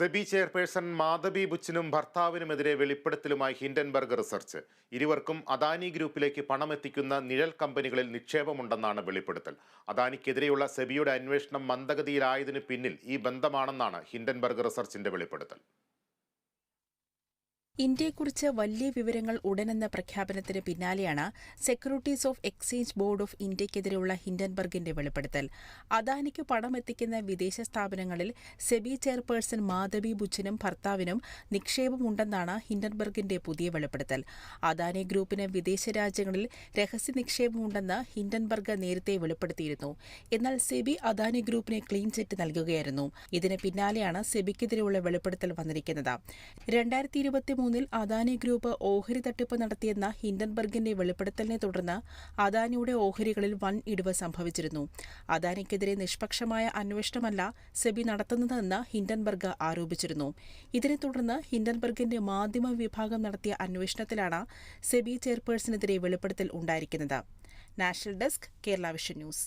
SEBI chairperson Madhabi ബുച്ചിനും ഭർത്താവിനുമെതിരെ വെളിപ്പെടുത്തലുമായി ഹിൻഡൻബർഗ് റിസർച്ച്. ഇരുവർക്കും അദാനി ഗ്രൂപ്പിലേക്ക് പണമെത്തിക്കുന്ന നിഴൽ കമ്പനികളിൽ നിക്ഷേപമുണ്ടെന്നാണ് വെളിപ്പെടുത്തൽ. അദാനിക്കെതിരെയുള്ള സെബിയുടെ അന്വേഷണം മന്ദഗതിയിലായതിനു പിന്നിൽ ഈ ബന്ധമാണെന്നാണ് ഹിൻഡൻബർഗ് റിസർച്ചിന്റെ വെളിപ്പെടുത്തൽ. ഇന്ത്യയെക്കുറിച്ച് വലിയ വിവരങ്ങൾ ഉടനെന്ന പ്രഖ്യാപനത്തിന് പിന്നാലെയാണ് securities of exchange board of ഇന്ത്യക്കെതിരെയുള്ള ഹിൻഡൻബർഗിന്റെ വെളിപ്പെടുത്തൽ. അദാനിക്ക് പണം എത്തിക്കുന്ന വിദേശ സ്ഥാപനങ്ങളിൽ സെബി ചെയർപേഴ്സൺ മാധവി ബുച്ചനും ഭർത്താവിനും നിക്ഷേപമുണ്ടെന്നാണ് ഹിൻഡൻബർഗിന്റെ പുതിയ വെളിപ്പെടുത്തൽ. അദാനി ഗ്രൂപ്പിന് വിദേശ രാജ്യങ്ങളിൽ രഹസ്യ നിക്ഷേപമുണ്ടെന്ന് ഹിൻഡൻബർഗ് നേരത്തെ വെളിപ്പെടുത്തിയിരുന്നു. എന്നാൽ സെബി അദാനി ഗ്രൂപ്പിന് ക്ലീൻ ചിറ്റ് നൽകുകയായിരുന്നു. ഇതിന് പിന്നാലെയാണ് സെബിക്കെതിരെയുള്ള വെളിപ്പെടുത്തൽ വന്നിരിക്കുന്നത്. രണ്ടായിരത്തി ഇരുപത്തിമൂന്നിൽ അദാനി ഗ്രൂപ്പ് ഓഹരി തട്ടിപ്പ് നടത്തിയെന്ന ഹിൻഡൻബർഗിന്റെ വെളിപ്പെടുത്തലിനെ തുടർന്ന് അദാനിയുടെ ഓഹരികളിൽ വൻ ഇടിവ് സംഭവിച്ചിരുന്നു. അദാനിക്കെതിരെ നിഷ്പക്ഷമായ അന്വേഷണമല്ല സെബി നടത്തുന്നതെന്ന് ഹിൻഡൻബർഗ് ആരോപിച്ചിരുന്നു. ഇതിനെ തുടർന്ന് ഹിൻഡൻബർഗിന്റെ മാധ്യമ വിഭാഗം നടത്തിയ അന്വേഷണത്തിലാണ് സെബി ചെയർപേഴ്സണെതിരെ വെളിപ്പെടുത്തൽ ഉണ്ടായിരിക്കുന്നത്. National desk Kerala vision news.